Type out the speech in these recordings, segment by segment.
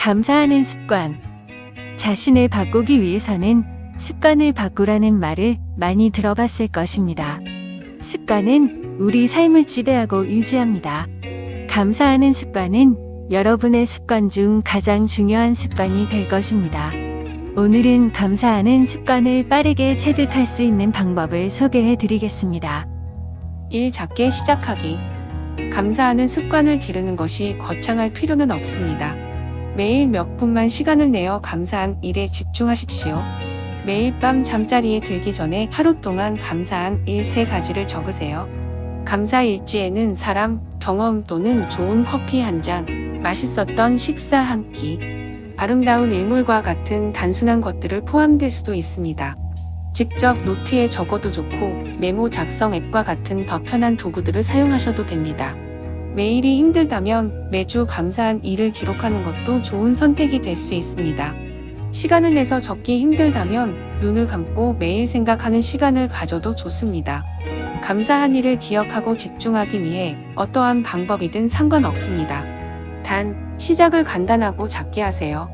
감사하는 습관. 자신을 바꾸기 위해서는 습관을 바꾸라는 말을 많이 들어봤을 것입니다. 습관은 우리 삶을 지배하고 유지합니다. 감사하는 습관은 여러분의 습관 중 가장 중요한 습관이 될 것입니다. 오늘은 감사하는 습관을 빠르게 체득할 수 있는 방법을 소개해 드리겠습니다. 일 작게 시작하기. 감사하는 습관을 기르는 것이 거창할 필요는 없습니다. 매일 몇 분만 시간을 내어 감사한 일에 집중하십시오. 매일 밤 잠자리에 들기 전에 하루 동안 감사한 일 세 가지를 적으세요. 감사 일지에는 사람, 경험 또는 좋은 커피 한 잔, 맛있었던 식사 한 끼, 아름다운 일몰과 같은 단순한 것들을 포함될 수도 있습니다. 직접 노트에 적어도 좋고 메모 작성 앱과 같은 더 편한 도구들을 사용하셔도 됩니다. 매일이 힘들다면 매주 감사한 일을 기록하는 것도 좋은 선택이 될 수 있습니다. 시간을 내서 적기 힘들다면 눈을 감고 매일 생각하는 시간을 가져도 좋습니다. 감사한 일을 기억하고 집중하기 위해 어떠한 방법이든 상관없습니다. 단, 시작을 간단하고 작게 하세요.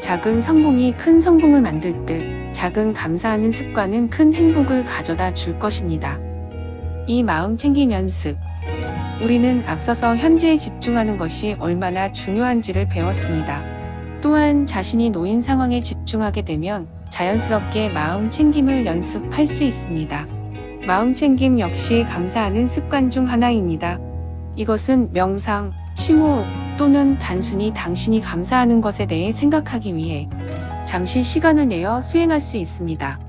작은 성공이 큰 성공을 만들 듯 작은 감사하는 습관은 큰 행복을 가져다 줄 것입니다. 이 마음 챙김 연습. 우리는 앞서서 현재에 집중하는 것이 얼마나 중요한지를 배웠습니다. 또한 자신이 놓인 상황에 집중하게 되면 자연스럽게 마음 챙김을 연습할 수 있습니다. 마음 챙김 역시 감사하는 습관 중 하나입니다. 이것은 명상, 심호흡 또는 단순히 당신이 감사하는 것에 대해 생각하기 위해 잠시 시간을 내어 수행할 수 있습니다.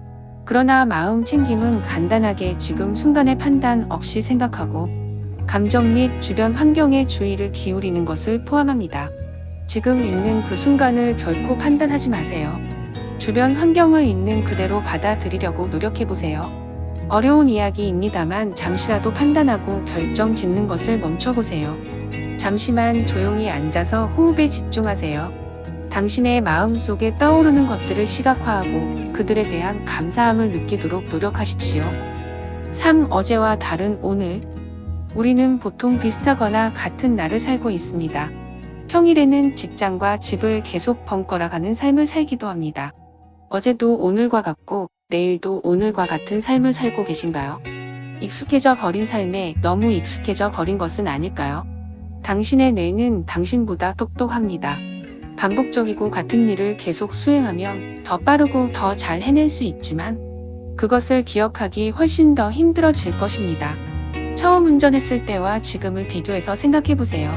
그러나 마음 챙김은 간단하게 지금 순간의 판단 없이 생각하고 감정 및 주변 환경에 주의를 기울이는 것을 포함합니다. 지금 있는 그 순간을 결코 판단하지 마세요. 주변 환경을 있는 그대로 받아들이려고 노력해 보세요. 어려운 이야기입니다만 잠시라도 판단하고 결정 짓는 것을 멈춰보세요. 잠시만 조용히 앉아서 호흡에 집중하세요. 당신의 마음 속에 떠오르는 것들을 시각화하고 그들에 대한 감사함을 느끼도록 노력하십시오. 3. 어제와 다른 오늘. 우리는 보통 비슷하거나 같은 날을 살고 있습니다. 평일에는 직장과 집을 계속 번갈아 가는 삶을 살기도 합니다. 어제도 오늘과 같고 내일도 오늘과 같은 삶을 살고 계신가요? 익숙해져 버린 삶에 너무 익숙해져 버린 것은 아닐까요? 당신의 뇌는 당신보다 똑똑합니다. 반복적이고 같은 일을 계속 수행하면 더 빠르고 더 잘 해낼 수 있지만 그것을 기억하기 훨씬 더 힘들어질 것입니다. 처음 운전했을 때와 지금을 비교해서 생각해 보세요.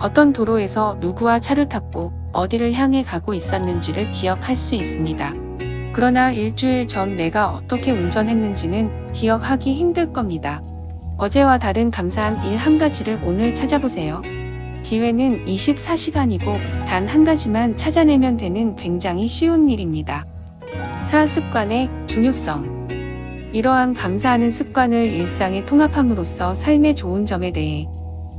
어떤 도로에서 누구와 차를 탔고 어디를 향해 가고 있었는지를 기억할 수 있습니다. 그러나 일주일 전 내가 어떻게 운전했는지는 기억하기 힘들 겁니다. 어제와 다른 감사한 일 한 가지를 오늘 찾아보세요. 기회는 24시간이고 단 한 가지만 찾아내면 되는 굉장히 쉬운 일입니다. 사습관의 중요성. 이러한 감사하는 습관을 일상에 통합함으로써 삶의 좋은 점에 대해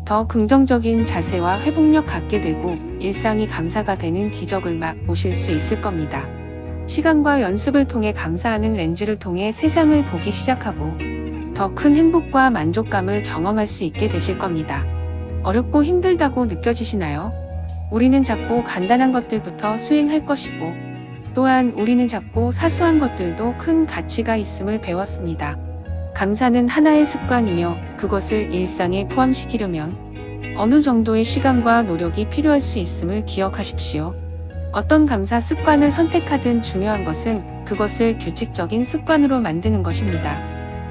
더 긍정적인 자세와 회복력 갖게 되고 일상이 감사가 되는 기적을 맛보실 수 있을 겁니다. 시간과 연습을 통해 감사하는 렌즈를 통해 세상을 보기 시작하고 더 큰 행복과 만족감을 경험할 수 있게 되실 겁니다. 어렵고 힘들다고 느껴지시나요? 우리는 작고 간단한 것들부터 수행할 것이고, 또한 우리는 작고 사소한 것들도 큰 가치가 있음을 배웠습니다. 감사는 하나의 습관이며 그것을 일상에 포함시키려면 어느 정도의 시간과 노력이 필요할 수 있음을 기억하십시오. 어떤 감사 습관을 선택하든 중요한 것은 그것을 규칙적인 습관으로 만드는 것입니다.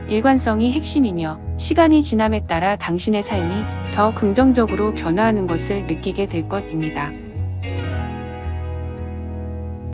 일관성이 핵심이며 시간이 지남에 따라 당신의 삶이 더 긍정적으로 변화하는 것을 느끼게 될 것입니다.